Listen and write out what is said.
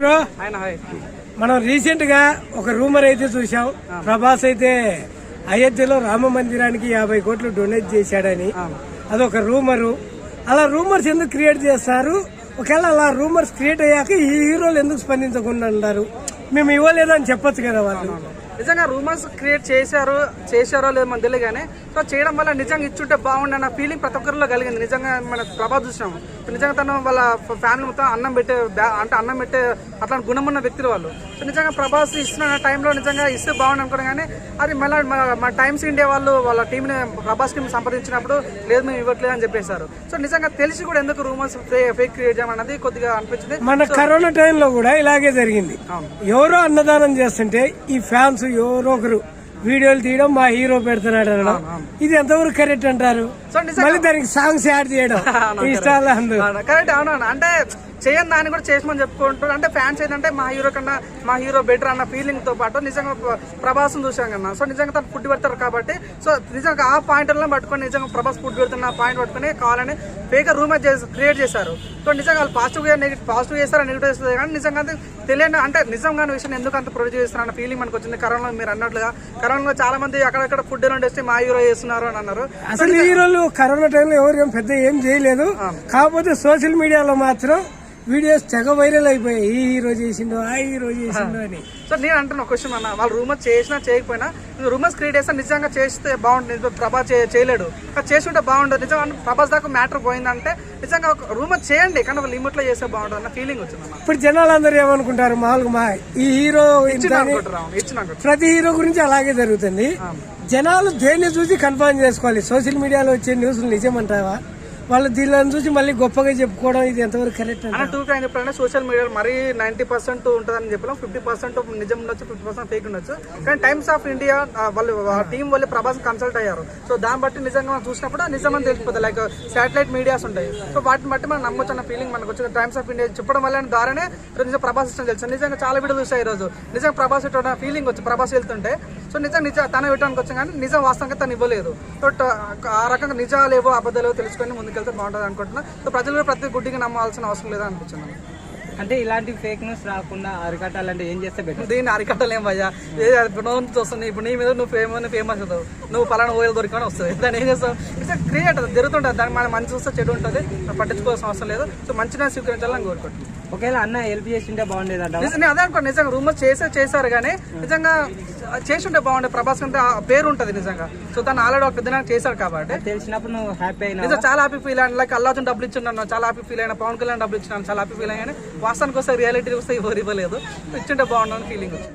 Bro. మనం రీసెంట్గా ఒక రూమర్ అయితే చూసాం ప్రభాస్ అయితే అయోధ్యలో రామ మందిరానికి యాభై కోట్లు డొనేట్ చేశాడని. అదొక రూమరు అలా రూమర్స్ ఎందుకు క్రియేట్ చేస్తారు? ఒకవేళ అలా రూమర్స్ క్రియేట్ అయ్యాక ఈ హీరోలు ఎందుకు స్పందించకుండా ఉన్నారు? మేము ఇవ్వలేదని చెప్పొచ్చు కదా వాళ్ళు. నిజంగా రూమర్స్ క్రియేట్ చేశారు చేశారో లేదో మనకు తెలియదు కానీ సో చేయడం వల్ల నిజంగా ఇచ్చుంటే బాగుండే అన్న ఫీలింగ్ ప్రతి ఒక్కరిలో కలిగింది. నిజంగా మన ప్రభాస్ చూసాము నిజంగా తను వాళ్ళ ఫ్యామిలీ మొత్తం అన్నం పెట్టే అంటే అన్నం పెట్టే అట్లాంటి గుణం ఉన్న వ్యక్తులు వాళ్ళు. సో నిజంగా ప్రభాస్ ఇస్తున్న టైంలో నిజంగా ఇస్తే బాగుంది అనుకున్నాం కానీ అది మళ్ళీ మన- మన టైమ్స్ ఇండియా వాళ్ళు వాళ్ళ టీంని ప్రభాస్ టీం సంప్రదించినప్పుడు లేదు మేము ఇవ్వట్లేదు అని చెప్పేశారు. సో నిజంగా తెలిసి కూడా ఎందుకు రూమర్స్ ఫేక్ క్రియేట్ చేయమన్నది కొద్దిగా అనిపించింది. మన కరోనా టైంలో కూడా ఇలాగే జరిగింది. ఎవరో అన్నదానం చేస్తుంటే ఈ ఫ్యాన్స్ ఎవరో ఒకరు వీడియోలు తీయడం మా హీరో పెడుతున్నాడు అనడం. ఇది ఎంతవరకు కరెక్ట్ అంటారు? మళ్ళీ దానికి సాంగ్స్ యాడ్ చేయడం. ఇష్టాలు అంటే చేయని దాన్ని కూడా చేసమని చెప్పుకుంటారు. అంటే ఫ్యాన్స్ ఏంటంటే మా హీరో కన్నా మా హీరో బెటర్ అన్న ఫీలింగ్తో పాటు నిజంగా ప్ర- ప్రభాస్ని చూసాం కన్నా సో నిజంగా తను ఫుడ్ పెడతారు కాబట్టి సో నిజంగా ఆ పాయింట్ పట్టుకొని నిజంగా ప్రభాస్ ఫుడ్ పెడుతున్న పాయింట్ పట్టుకొని కావాలని ఫేక్ రూమ్ క్రియేట్ చేశారు. సో నిజంగా వాళ్ళు పాజిటివ్ నెగిటివ్ పాజిటివ్ చేస్తారా నెగిటివ్ చేస్తారు కానీ నిజంగా తెలియని అంటే నిజంగా విషయం ఎందుకు అంత ప్రొడ్యూస్ చేస్తున్నారు అన్న ఫీలింగ్ మనకు వచ్చింది కరోనా మీరు అన్నట్లుగా. కరోనాలో చాలా మంది అక్కడక్కడ ఫుడ్ వండేస్తే మా హీరో చేస్తున్నారు అని అన్నారు. అసలు హీరోలు కరోనా టైంలో ఎవరు పెద్ద ఏం చేయలేదు. కాకపోతే సోషల్ మీడియాలో మాత్రం వీడియోస్ తెగ వైరల్ అయిపోయాయి. ఈ హీరో చేసిండు ఆ హీరో చేసిండు అని. సో నేను అంటున్నా క్వశ్చన్ అన్న. వాళ్ళు రూమర్స్ చేసినా చేయకపోయినా రూమర్స్ క్రియేట్ చేస్తే నిజంగా చేస్తే బాగుంటుంది. చే- చేయలేడు. చేస్తుంటే బాగుంటుంది. నిజంగా ప్రభాస్ దాకా మ్యాటర్ పోయిందంటే నిజంగా ఒక రూమర్ చేయండి. కానీ ఒక లిమిట్లో చేస్తే బాగుంటుంది అన్న ఫీలింగ్ వచ్చింది ఇప్పుడు జనాలందరూ ఏమనుకుంటారు? మామూలుగా మా ఈ హీరో ప్రతి హీరో గురించి అలాగే జరుగుతుంది. జనాలు దేన్ని చూసి కన్ఫర్మ్ చేసుకోవాలి? సోషల్ మీడియాలో వచ్చే న్యూస్లు నిజమంటావా? వాళ్ళు దీనిని చూసి మళ్ళీ గొప్పగా చెప్పుకోవడం ఇది ఎంతవరకు కరెక్ట్ అంటే టూ ఆయన చెప్పాలంటే సోషల్ మీడియాలో మరీ నైన్టీ పర్సెంట్ ఉంటుందని చెప్పలేం. ఫిఫ్టీ పర్సెంట్ నిజం ఉండొచ్చు ఫిఫ్టీ పర్సెంట్ ఫేక్ ఉండొచ్చు. కానీ టైమ్స్ ఆఫ్ ఇండియా వాళ్ళు టీం వాళ్ళు ప్రభాస్ కన్సల్ట్ అయ్యారు. సో దాన్ని బట్టి నిజంగా మనం చూసినప్పుడు నిజం అని తెలిసిపోతుంది. లైక్ శాటిలైట్ మీడియాస్ ఉంటాయి. సో వాటిని బట్టి మనం నమ్మొచ్చు అన్న ఫీలింగ్ మనకు వచ్చింది. టైమ్స్ ఆఫ్ ఇండియా చెప్పడం వల్ల ద్వారానే నిజంగా నిజం ప్రభాస్ ఇష్టం తెలుసు. నిజంగా చాలా వీడియో చూసాయి ఈ రోజు నిజంగా ప్రభాస్ ఇటువంటి ఫీలింగ్ వచ్చి ప్రభాస్ వెళ్తుంటే సో నిజం నిజ తన ఇవ్వడానికి వచ్చాం కానీ నిజం వాస్తవంగా తను ఇవ్వలేదు. సో ఆ రకంగా నిజాలు ఏవో అబద్ధాలు తెలుసుకొని ముందుకెళ్తే బాగుంటుంది అనుకుంటున్నా. సో ప్రజలు కూడా ప్రతి గుడ్డిగా నమ్మాల్సిన అవసరం లేదా అనిపించింది అంటే ఇలాంటి ఫేక్ న్యూస్ రాకుండా అరికట్టాలంటే ఏం చేస్తే బెటర్ దీన్ని అరికట్టలేం భయ్యా. ఏ ఇప్పుడు నోన్ వస్తుంది ఇప్పుడు నీ మీద నువ్వు ఫేమస్ ఫేమస్ అవుతావు నువ్వు పలానా ఓయలు దొరికని వస్తుంది. దాన్ని ఏం చేస్తావు? ఇట్స్ క్రియేట్ జరుగుతుంటుంది. దాన్ని మనం మంచి చూస్తే చెడు ఉంటుంది. పట్టించుకోవాల్సిన అవసరం లేదు. సో మంచిగా స్వీకరించాలని కోరుకుంటున్నాను. ఒకవేళ అన్న హెల్ప్ చేసింటే బాగుండేదంట నిజం- నేను అదే అనుకోండి నిజంగా రూమర్ చేసే చేశారు కానీ నిజంగా చేసి ఉంటే బాగుండే ప్రభాస్ అంటే ఆ పేరు ఉంటుంది నిజంగా. సో దాన్ని ఆల్రెడీ ఒక పెద్ద చేశారు కాబట్టి. తెలిసినప్పుడు నువ్వు హ్యాపీ అయినా నిజం చాలా హ్యాపీ ఫీల్ అయినా లైక్ అల్లాజన్ డబ్బులు ఇచ్చిండు చాలా హ్యాపీ ఫీల్ అయినా పవన్ కళ్యాణ్ డబ్బులు ఇచ్చినాను చాలా హ్యాపీ ఫీల్ అయినా కానీ వాస్తవానికి వస్తే రియాలిటీ వస్తే ఎవరు ఇవ్వలేదు. ఇచ్చింటే బాగుండని ఫీలింగ్ వచ్చింది.